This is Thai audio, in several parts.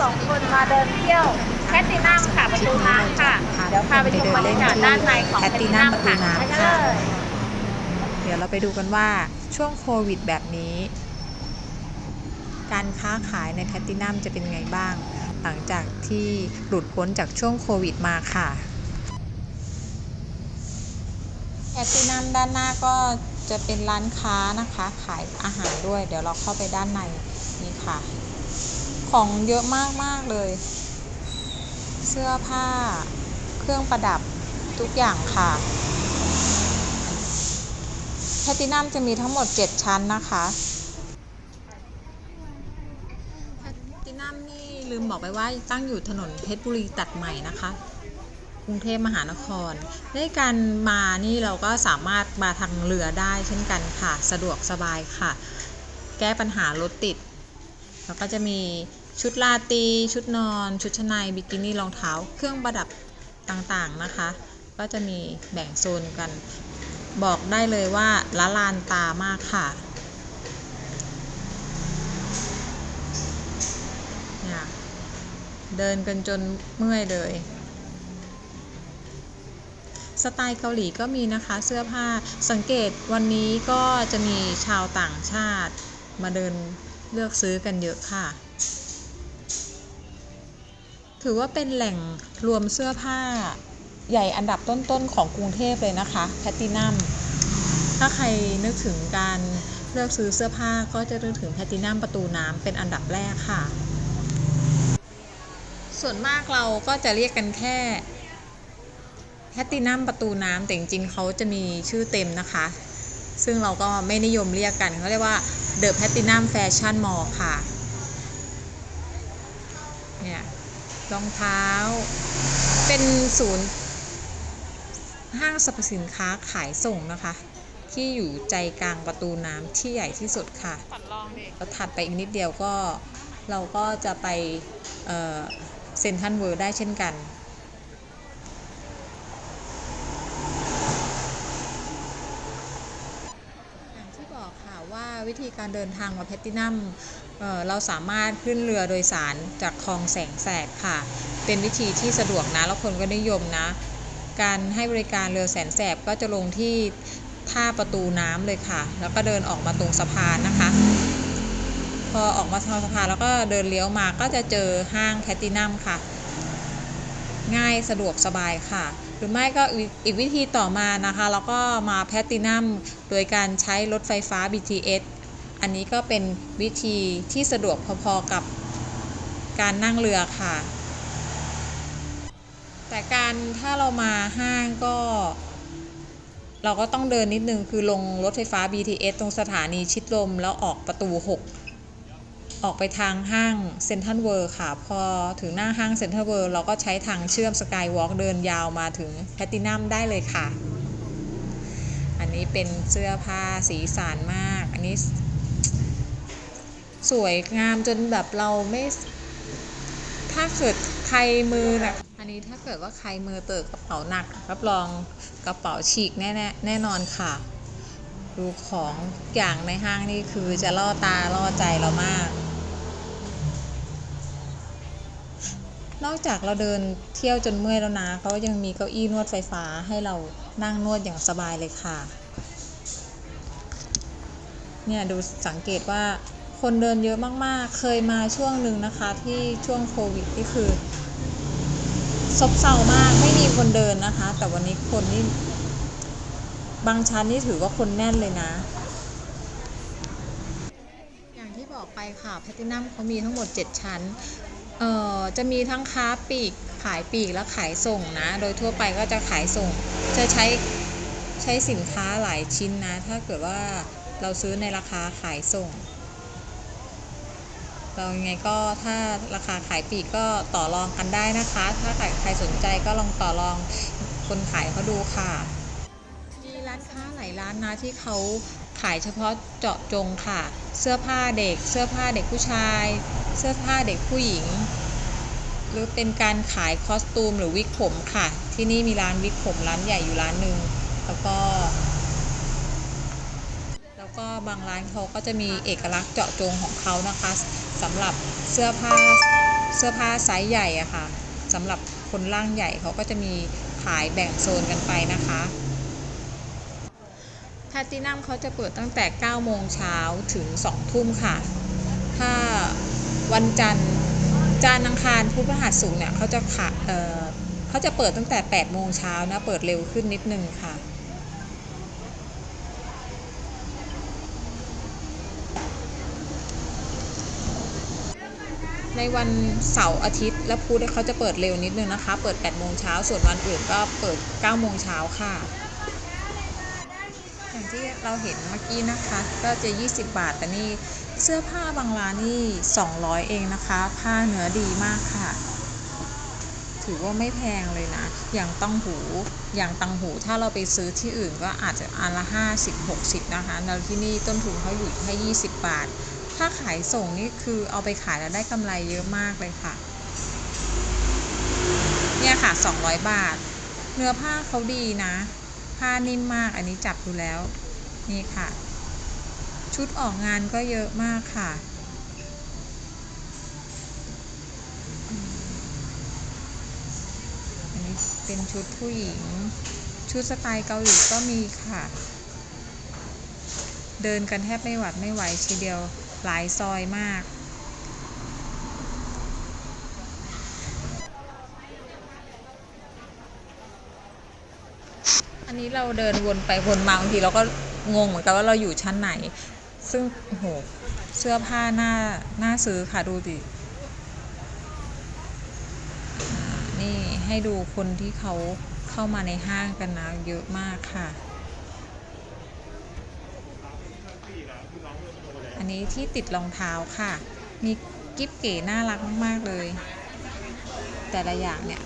สองคนมาเดินเที่ยวแพตตินัมค่ะประตูน้ำค่ะเดี๋ยวพาไปชมบรรยากาศด้านในของแพตตินัมค่ะไปกันเลยเดี๋ยวเราไปดูกันว่าช่วงโควิดแบบนี้ การค้าขายในแพลตตินัมจะเป็นไงบ้าง หลังจากที่หลุดพ้นจากช่วงโควิดมาค่ะแพลตตินัมด้านหน้าก็จะเป็นร้านค้านะคะ ขายอาหารด้วย เดี๋ยวเราเข้าไปด้านในนี่ค่ะ ของเยอะมากมากเลย เสื้อผ้า เครื่องประดับทุกอย่างค่ะแพตตินัมจะมีทั้งหมด 7 ชั้นนะคะแพตตินัมนี่ลืมบอกไปว่าตั้งอยู่ถนนเพชรบุรีตัดใหม่นะคะกรุงเทพมหานครในการมานี่เราก็สามารถมาทางเรือได้เช่นกันค่ะ สะดวกสบายค่ะ แก้ปัญหารถติด แล้วก็จะมี ชุดลาตี ชุดนอน ชุดชั้นในบิกินี่รองเท้า เครื่องประดับต่างๆนะคะ ก็จะมีแบ่งโซนกัน บอกได้เลยว่าละลานตามากค่ะเนี่ยเดินกันจนเมื่อยเลย สไตล์เกาหลีก็มีนะคะเสื้อผ้าสังเกตวันนี้ก็จะมีชาวต่างชาติ มาเดินเลือกซื้อกันเยอะค่ะ ถือว่าเป็นแหล่งรวมเสื้อผ้าใหญ่อันดับต้นๆของกรุงเทพเลยนะคะแพตตินัมถ้าใครนึกถึงการเลือกซื้อเสื้อผ้าก็จะนึกถึงแพตตินัมประตูน้ำเป็นอันดับแรกค่ะ ส่วนมากเราก็จะเรียกกันแค่แพตตินัมประตูน้ำแต่จริงๆเขาจะมีชื่อเต็มนะคะ ซึ่งเราก็ไม่นิยมเรียกกันเขาเรียกว่า The Platinum Fashion Mall ค่ะเนี่ย รองเท้า เป็นศูนย์ห้างสรรพสินค้าขายส่งนะคะ ที่อยู่ใจกลางประตูน้ำที่ใหญ่ที่สุดค่ะปัดลองดิแล้วถัดไปอีกนิดเดียวก็เราก็จะไปเซ็นทรัลเวิร์ได้เช่นกัน อย่างที่บอกค่ะ วิธีการเดินทางมาแพตตินัมเเราสามารถขึ้นเรือโดยสารจากคลองแสงแสบค่ะ เป็นวิธีที่สะดวกนะแล้วคนก็นิยมนะ การให้บริการเรือแสนแสบก็จะลงที่ท่าประตูน้ำเลยค่ะ แล้วก็เดินออกมาตรงสะพานนะคะ พอออกมาทางสะพานแล้วก็เดินเลี้ยวมาก็จะเจอห้างแพตตินัมค่ะ ง่ายสะดวกสบายค่ะ รือไม่ก็อีกวิธีต่อมานะคะแล้วก็มาแพตตินัมโดยการใช้รถไฟฟ้า BTS อันนี้ก็เป็นวิธีที่สะดวกพอๆกับการนั่งเรือค่ะ แต่การถ้าเรามาห้างก็ เราก็ต้องเดินนิดนึงคือลงรถไฟฟ้า BTS ตรงสถานีชิดลมแล้วออกประตู 6 ออกไปทางห้างเซ็นทรัลเวิลด์ค่ะ พอถึงหน้าห้างเซ็นทรัลเวิลด์เราก็ใช้ทางเชื่อมสกายวอล์กเดินยาวมาถึงแพตตินัมได้เลยค่ะ อันนี้เป็นเสื้อผ้าสีสันมาก อันนี้สวยงามจนแบบเราไม่ ถ้าเกิดใครมือหนักอันนี้ถ้าเกิดว่าใครมือเติกกระเป๋าหนักรับรองกระเป๋าฉีกแน่ๆแน่นอนค่ะ ดูของทุกอย่างในห้างนี่คือจะล่อตาล่อใจเรามาก นอกจากเราเดินเที่ยวจนเมื่อยแล้วนะเขายังมีเก้าอี้นวดไฟฟ้าให้เรานั่งนวดอย่างสบายเลยค่ะ เนี่ยดูสังเกตว่าคนเดินเยอะมากๆ เคยมาช่วงหนึ่งนะคะที่ช่วงโควิดที่คือซบเซามากไม่มีคนเดินนะคะ แต่วันนี้คนนี่ บางชั้นนี่ถือว่าคนแน่นเลยนะ อย่างที่บอกไปค่ะแพลตตินัมเขามีทั้งหมด 7 ชั้น เอ่อ จะมีทั้งค้าปลีก ขายปลีกและขายส่งนะ โดยทั่วไปก็จะขายส่ง จะใช้ใช้สินค้าหลายชิ้นนะ ถ้าเกิดว่าเราซื้อในราคาขายส่ง เรายังไงก็ถ้าราคาขายปลีกก็ต่อรองกันได้นะคะ ถ้าใครสนใจก็ลองต่อรองคนขายเขาดูค่ะ ร้านนะที่เขาขายเฉพาะเจาะจงค่ะ เสื้อผ้าเด็ก เสื้อผ้าเด็กผู้ชาย เสื้อผ้าเด็กผู้หญิง หรือเป็นการขายคอสตูมหรือวิกผมค่ะ ที่นี่มีร้านวิกผมร้านใหญ่อยู่ร้านหนึ่งแล้วก็ แล้วก็บางร้านเขาก็จะมีเอกลักษณ์เจาะจงของเขานะคะสำหรับเสื้อผ้าเสื้อผ้าไซส์ใหญ่อะค่ะสำหรับคนร่างใหญ่เขาก็จะมีขายแบ่งโซนกันไปนะคะ แพลตินัมเขาจะเปิดตั้งแต่ 9 โมงเช้าถึง 2 ทุ่มค่ะ ถ้าวันจันทร์จันทร์อังคารพุธพฤหัสศุกร์เนี่ยเขาจะขะเออเขาจะเปิดตั้งแต่ 8 โมงเช้านะ เปิดเร็วขึ้นนิดนึงค่ะ ในวันเสาร์อาทิตย์และพุธเขาจะเปิดเร็วนิดนึงนะคะ เปิด 8 โมงเช้า ส่วนวันอื่นก็เปิด 9 โมงเช้าค่ะ ที่เราเห็นเมื่อกี้นะคะ ก็จะ 20 บาท แต่นี่เสื้อผ้าบางร้านนี่ 200 เองนะคะ ผ้าเนื้อดีมากค่ะ ถือว่าไม่แพงเลยนะ อย่างตังหู อย่างตังหูถ้าเราไปซื้อที่อื่นก็อาจจะอันละ 50 60 นะคะแล้วที่นี่ต้นทุนเขาอยู่แค่ 20 บาท ถ้าขายส่งนี่คือเอาไปขายแล้วได้กำไรเยอะมากเลยค่ะ เนี่ยค่ะ 200 บาท เนื้อผ้าเขาดีนะผ้านิ่มมาก อันนี้จับดูแล้ว นี่ค่ะ ชุดออกงานก็เยอะมากค่ะ อันนี้เป็นชุดผู้หญิง ชุดสไตล์เกาหลีก็มีค่ะ เดินกันแทบไม่หวัดไม่ไหวทีเดียวหลายซอยมากอันนี้เราเดินวนไปวนมาบางทีเราก็ งงเหมือนกันว่าเราอยู่ชั้นไหน ซึ่งโอ้โหเสื้อผ้าหน้าหน้าซื้อค่ะดูดินี่ให้ดูคนที่เขาเข้ามาในห้างกันนะเยอะมากค่ะ อันนี้ที่ติดรองเท้าค่ะ มีกิ๊บเก๋น่ารักมาก ๆ เลย แต่ละอย่างเนี่ย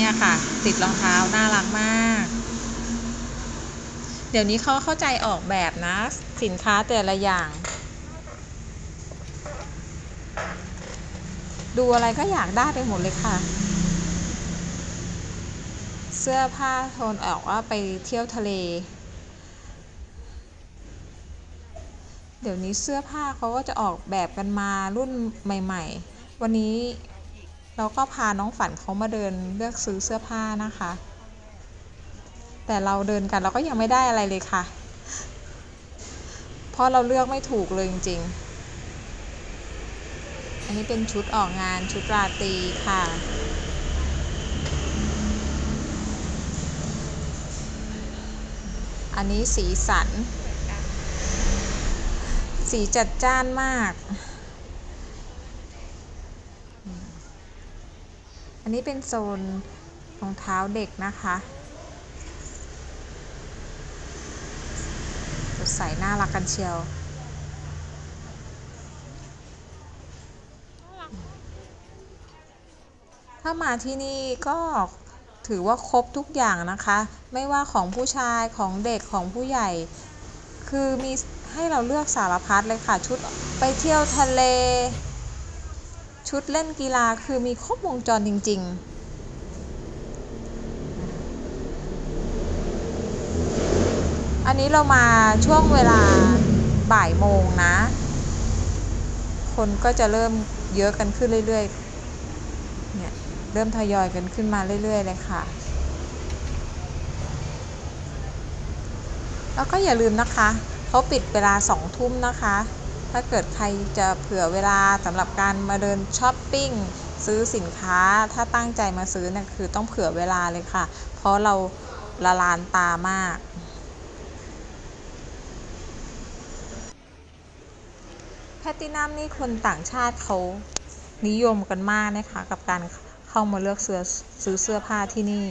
เนี่ยค่ะ ติดรองเท้าน่ารักมาก เดี๋ยวนี้เขาเข้าใจออกแบบนะ สินค้าแต่ละอย่าง ดูอะไรก็อยากได้ไปหมดเลยค่ะ เสื้อผ้าโทนออกว่าไปเที่ยวทะเล เดี๋ยวนี้เสื้อผ้าเขาก็จะออกแบบกันมารุ่นใหม่ ๆ วันนี้ เราก็พาน้องฝันเขามาเดินเลือกซื้อเสื้อผ้านะคะ แต่เราเดินกันเราก็ยังไม่ได้อะไรเลยค่ะ เพราะเราเลือกไม่ถูกเลยจริงๆ อันนี้เป็นชุดออกงานชุดราตรีค่ะอันนี้สีสัน สีจัดจ้านมาก อันนี้เป็นโซนรองเท้าเด็กนะคะสดใสน่ารักกันเชียว ถ้ามาที่นี่ก็ถือว่าครบทุกอย่างนะคะ ไม่ว่าของผู้ชายของเด็กของผู้ใหญ่ คือมีให้เราเลือกสารพัดเลยค่ะ ชุดไปเที่ยวทะเล ชุดเล่นกีฬาคือมีครบวงจรจริงๆอันนี้เรามาช่วงเวลาบ่ายโมงนะ คนก็จะเริ่มเยอะกันขึ้นเรื่อยๆ เนี่ย เริ่มทยอยกันขึ้นมาเรื่อยๆ เลยค่ะ แล้วก็อย่าลืมนะคะ เขาปิดเวลาสองทุ่มนะคะ ถ้าเกิดใครจะเผื่อเวลาสำหรับการมาเดินช้อปปิ้งซื้อสินค้าถ้าตั้งใจมาซื้อเนี่ยคือต้องเผื่อเวลาเลยค่ะ เพราะเราละลานตามาก แพตตินัมนี่คนต่างชาติเขานิยมกันมากนะคะกับการเข้ามาเลือกเสื้อซื้อเสื้อผ้าที่นี่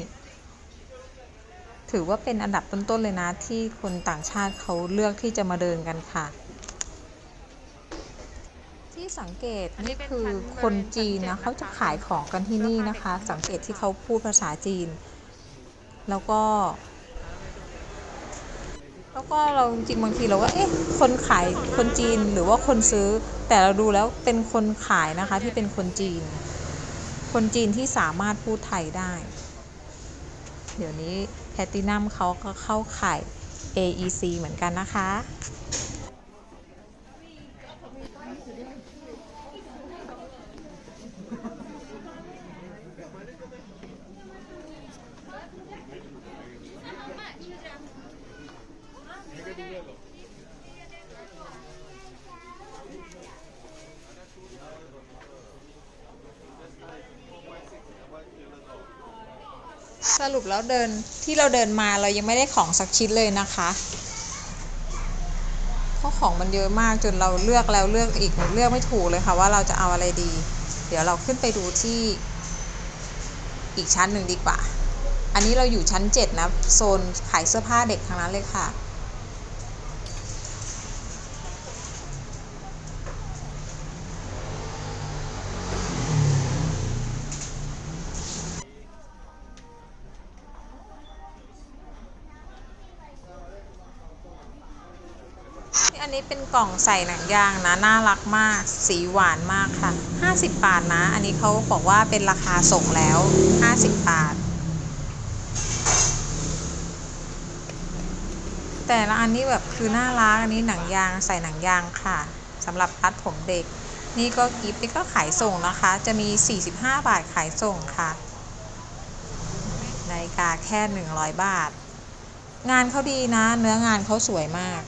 ถือว่าเป็นอันดับต้นๆเลยนะที่คนต่างชาติเขาเลือกที่จะมาเดินกันค่ะ สังเกตนี่คือคนจีนนะเขาจะขายของกันที่นี่นะคะ สังเกตที่เขาพูดภาษาจีน แล้วก็ แล้วก็เราจริงๆบางทีเราก็เอ๊ะคนขายคนจีนหรือว่าคนซื้อ แต่เราดูแล้วเป็นคนขายนะคะที่เป็นคนจีน คนจีนที่สามารถพูดไทยได้ เดี๋ยวนี้แพตตินัมเขาก็เข้าข่าย AEC เหมือนกันนะคะ สรุปแล้วเดินที่เราเดินมาเรายังไม่ได้ของสักชิ้นเลยนะคะเพราะของมันเยอะมากจนเราเลือกแล้วเลือกอีกเลือกไม่ถูกเลยค่ะว่าเราจะเอาอะไรดี เดี๋ยวเราขึ้นไปดูที่อีกชั้นหนึ่งดีกว่า อันนี้เราอยู่ชั้น 7 นะ โซนขายเสื้อผ้าเด็กทางนั้นเลยค่ะ อันนี้เป็นกล่องใส่หนังยางนะน่ารักมาก สีหวานมากค่ะ 50 บาทนะ อันนี้เขาบอกว่าเป็นราคาส่งแล้ว 50 บาท แต่ละอันนี้แบบคือน่ารักอันนี้หนังยางใส่หนังยางค่ะสำหรับรัดผมเด็ก นี่ก็กิฟต์นี่ก็ขายส่งนะคะ จะมี 45 บาทขายส่งค่ะนาฬิกาแค่ 100 บาท งานเขาดีนะ เนื้องานเขาสวยมาก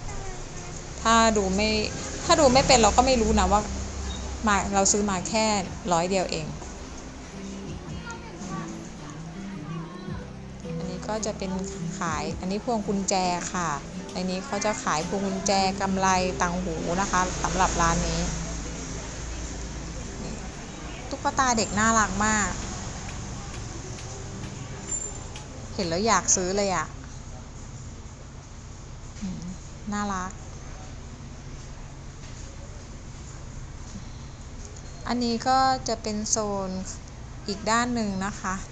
ถ้าดูไม่ถ้าดูไม่เป็นเราก็ไม่รู้นะว่ามาเราซื้อมาแค่ร้อยเดียวเอง อันนี้ก็จะเป็นขายอันนี้พวงกุญแจค่ะในนี้เขาจะขายพวงกุญแจกำไรตังหูนะคะสำหรับร้านนี้ ตุ๊กตาเด็กน่ารักมาก เห็นแล้วอยากซื้อเลยอะ่ะน่ารัก อันนี้ก็จะเป็นโซนอีกด้านหนึ่งนะคะจะ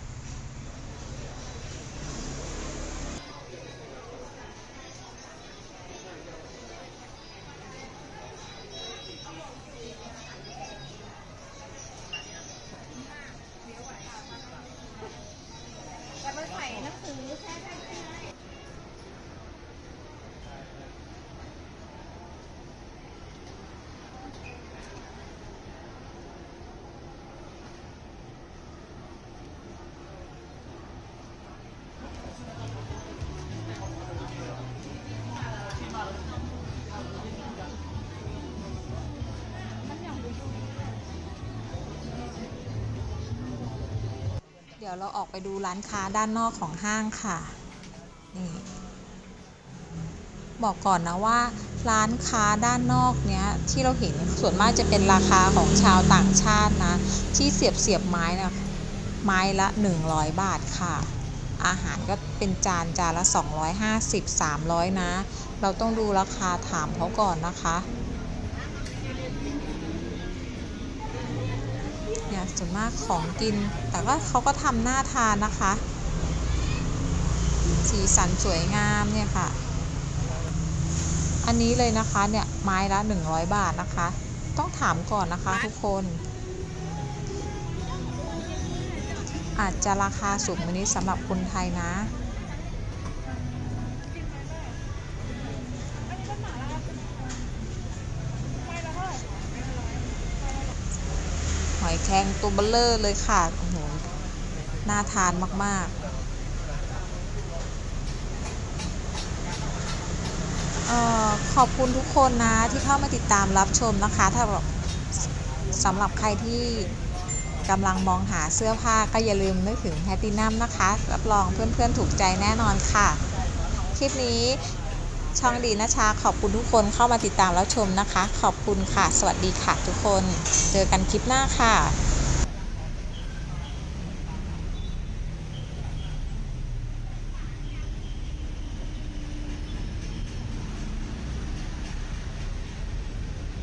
ดี๋ยวเราออกไปดูร้านค้าด้านนอกของห้างค่ะนี่บอกก่อนนะว่าร้านค้าด้านนอกเนี้ยที่เราเห็นส่วนมากจะเป็นราคาของชาวต่างชาตินะ ที่เสียบเสียบไม้นะไม้ละ 100 บาทค่ะ อาหารก็เป็นจานจานละ 250 300 นะ เราต้องดูราคาถามเขาก่อนนะคะ ส่วนมากของกิน แต่ก็เขาก็ทำหน้าทานนะคะ สีสันสวยงามเนี่ยค่ะ อันนี้เลยนะคะเนี่ยไม้ละ 100 บาทนะคะ ต้องถามก่อนนะคะทุกคน อาจจะราคาสูงกว่านี้สำหรับคนไทยนะ แครงตัวเบลเลอร์เลยค่ะโอ้โหน่าทานมากๆเออขอบคุณทุกคนนะที่เข้ามาติดตามรับชมนะคะ ถ้าแบบสำหรับใครที่กำลังมองหาเสื้อผ้าก็อย่าลืมนึกถึงแพตตินัมนะคะ รับรองเพื่อน ๆ ถูกใจแน่นอนค่ะ คลิปนี้ ช่องดีนะชาขอบคุณทุกคนเข้ามาติดตามแล้วชมนะคะ ขอบคุณค่ะ สวัสดีค่ะทุกคน เจอกันคลิปหน้าค่ะ